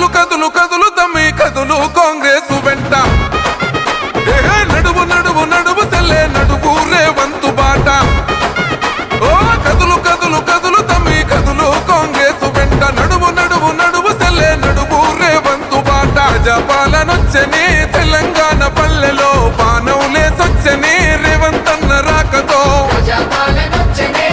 కదులు కదులు కదులు తమ్మి కదులు కాంగ్రెస్ వెంట. నడువు నడువు నడువు తెల్లే నడువు రేవంతు బాట. ఓ కదులు కదులు కదులు తమ్మి కదులు కాంగ్రెస్ వెంట. నడువు నడువు నడువు తెల్లే నడువు రేవంతు బాట. జపాలనొచ్చని తెలంగాణ పల్లెలో పానం లేసొచ్చని రేవంతన్న రాకతో. జపాలనొచ్చని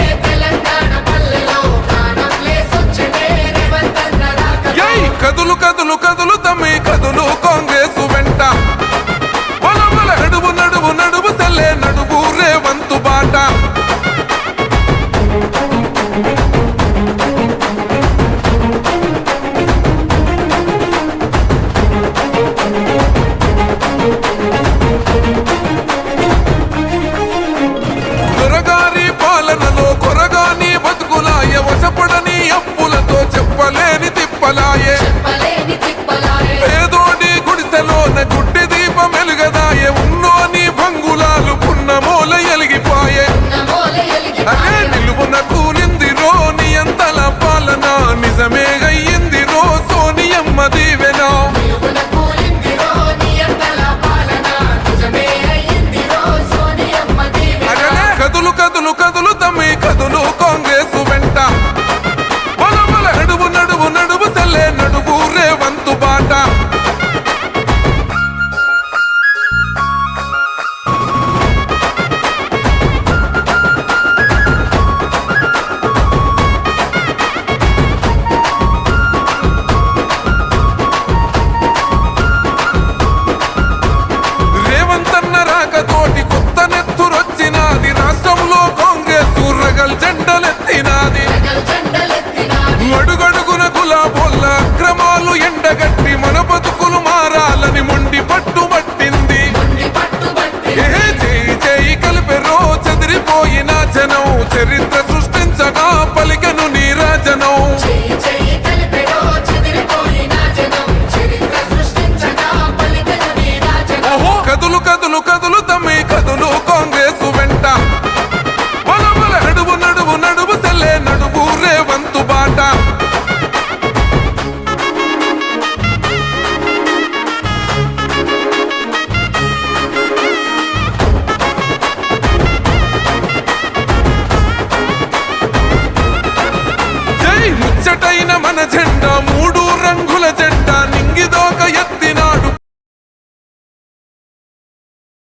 ముచ్చటైన మన జెండా మూడు రంగుల జెండా నింగిదోక ఎత్తినాడు.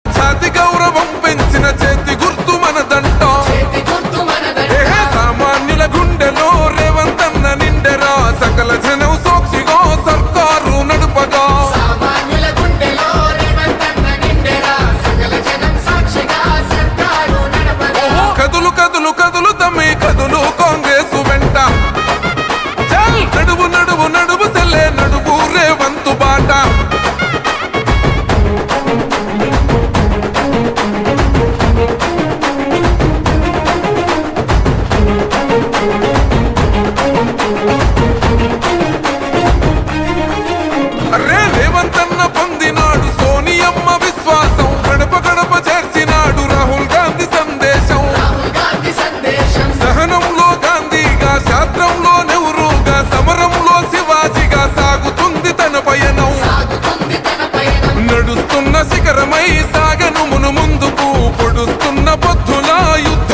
జాతి గౌరవ ఉన్న శిఖరమై సాగను మును ముందుకు పొడుస్తున్న బుద్ధులా యుద్ధ